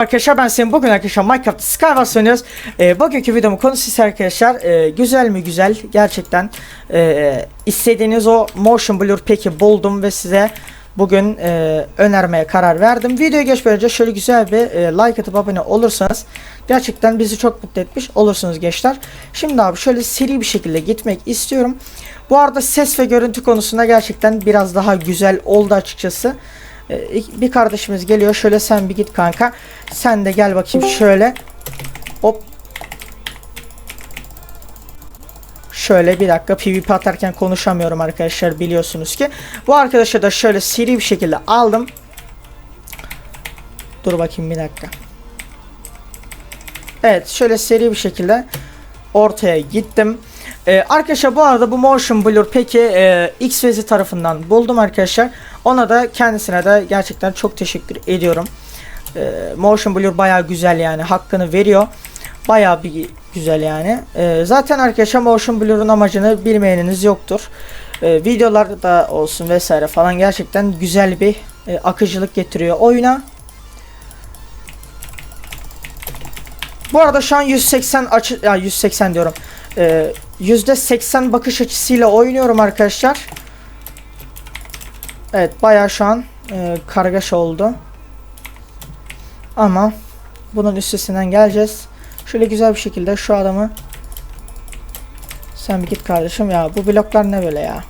Arkadaşlar ben senin bugün arkadaşlar Minecraft Skywars oynuyoruz. Ee, bugünkü videomun konusu ise arkadaşlar e, güzel mi güzel gerçekten e, istediğiniz o motion blur peki buldum ve size bugün e, önermeye karar verdim. Videoya geçmeden önce şöyle güzel bir e, like atıp abone olursanız gerçekten bizi çok mutlu etmiş olursunuz gençler. Şimdi abi şöyle seri bir şekilde gitmek istiyorum. Bu arada ses ve görüntü konusunda gerçekten biraz daha güzel oldu açıkçası. Ee, bir kardeşimiz geliyor. Şöyle sen bir git kanka. Sen de gel bakayım şöyle. Hop. Şöyle bir dakika PvP atarken konuşamıyorum arkadaşlar biliyorsunuz ki. Bu arkadaşı da şöyle seri bir şekilde aldım. Dur bakayım bir dakika. Evet şöyle seri bir şekilde ortaya gittim. Ee, arkadaşlar bu arada bu motion blur peki e, XVZ tarafından buldum arkadaşlar. Ona da kendisine de gerçekten çok teşekkür ediyorum. Ee, motion blur baya güzel yani hakkını veriyor. Baya bir güzel yani. Ee, zaten arkadaşlar motion blur'un amacını bilmeyeniniz yoktur. Ee, videolarda olsun vesaire falan gerçekten güzel bir e, akıcılık getiriyor oyuna. Bu arada şu an 180 açı ya 180 diyorum. Ee, %80 bakış açısıyla oynuyorum arkadaşlar. Evet bayağı şu an e, kargaşa oldu. Ama bunun üstesinden geleceğiz. Şöyle güzel bir şekilde şu adamı sen bir git kardeşim ya bu bloklar ne böyle ya.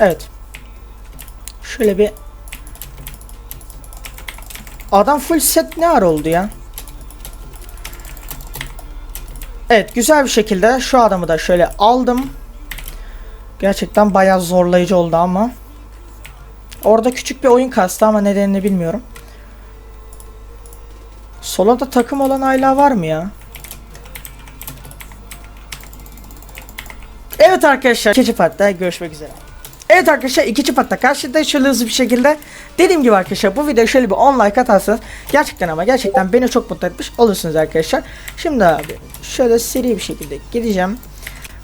Evet. Şöyle bir Adam full set ne ara oldu ya? Evet güzel bir şekilde şu adamı da şöyle aldım. Gerçekten bayağı zorlayıcı oldu ama. Orada küçük bir oyun kastı ama nedenini bilmiyorum. Solo'da takım olan ayla var mı ya? Evet arkadaşlar ikinci partta görüşmek üzere. Evet arkadaşlar ikinci partta karşıda şöyle hızlı bir şekilde dediğim gibi arkadaşlar bu videoya şöyle bir 10 like atarsanız gerçekten ama gerçekten beni çok mutlu etmiş olursunuz arkadaşlar. Şimdi abi şöyle seri bir şekilde gideceğim.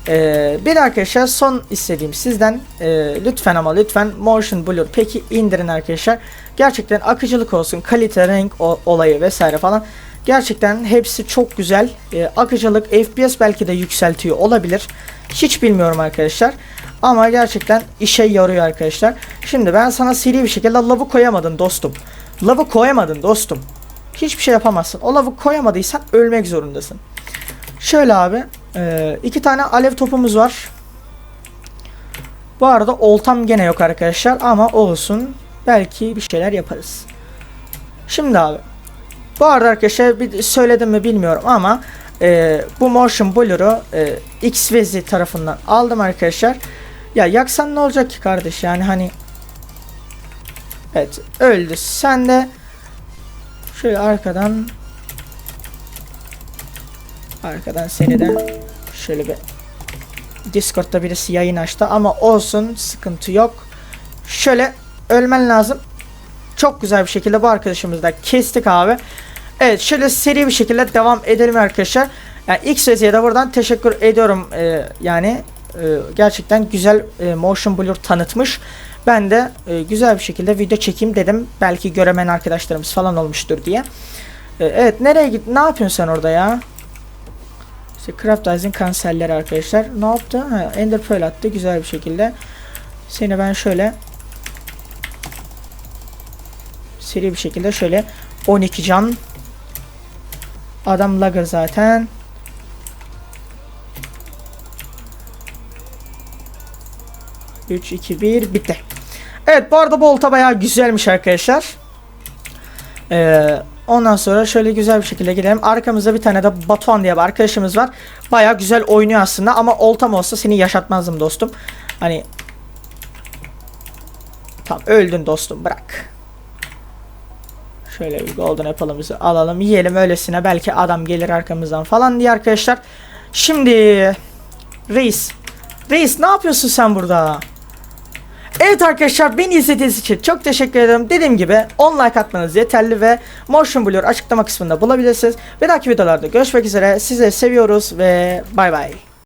Ee, bir arkadaşlar son istediğim sizden e, lütfen ama lütfen motion blur peki indirin arkadaşlar. Gerçekten akıcılık olsun, kalite, renk olayı vesaire falan. Gerçekten hepsi çok güzel. Ee, akıcılık, FPS belki de yükseltiyor olabilir. Hiç bilmiyorum arkadaşlar. Ama gerçekten işe yarıyor arkadaşlar. Şimdi ben sana seri bir şekilde lavı koyamadın dostum. Lavı koyamadın dostum. Hiçbir şey yapamazsın. O lavı koyamadıysan ölmek zorundasın. Şöyle abi. e, iki tane alev topumuz var. Bu arada oltam gene yok arkadaşlar ama olsun. Belki bir şeyler yaparız. Şimdi abi. Bu arada arkadaşlar bir söyledim mi bilmiyorum ama e, bu motion blur'u e, X tarafından aldım arkadaşlar. Ya yaksan ne olacak ki kardeş yani hani Evet öldü. Sen de şöyle arkadan arkadan seni de şöyle bir Discord'da birisi yayın açtı ama olsun sıkıntı yok. Şöyle ölmen lazım. Çok güzel bir şekilde bu arkadaşımızı da kestik abi. Evet şöyle seri bir şekilde devam edelim arkadaşlar. Yani X ve de buradan teşekkür ediyorum. Ee, yani e, gerçekten güzel e, motion blur tanıtmış. Ben de e, güzel bir şekilde video çekeyim dedim. Belki göremeyen arkadaşlarımız falan olmuştur diye. E, evet nereye git? Ne yapıyorsun sen orada ya? İşte Craftizing kanserleri arkadaşlar. Ne yaptı? Ha, Ender Pearl attı güzel bir şekilde. Seni ben şöyle seri bir şekilde şöyle 12 can Adam lagger zaten. Üç, iki, bir, bitti. Evet bu arada bu olta bayağı güzelmiş arkadaşlar. Ee, ondan sonra şöyle güzel bir şekilde gidelim. Arkamızda bir tane de Batuhan diye bir arkadaşımız var. Bayağı güzel oynuyor aslında ama oltam olsa seni yaşatmazdım dostum. Hani Tamam öldün dostum bırak. Şöyle bir golden apple'ımızı alalım yiyelim öylesine belki adam gelir arkamızdan falan diye arkadaşlar. Şimdi Reis. Reis ne yapıyorsun sen burada? Evet arkadaşlar beni izlediğiniz için çok teşekkür ederim. Dediğim gibi 10 like atmanız yeterli ve Motion Blur açıklama kısmında bulabilirsiniz. Ve dahaki videolarda görüşmek üzere. Sizi seviyoruz ve bay bay.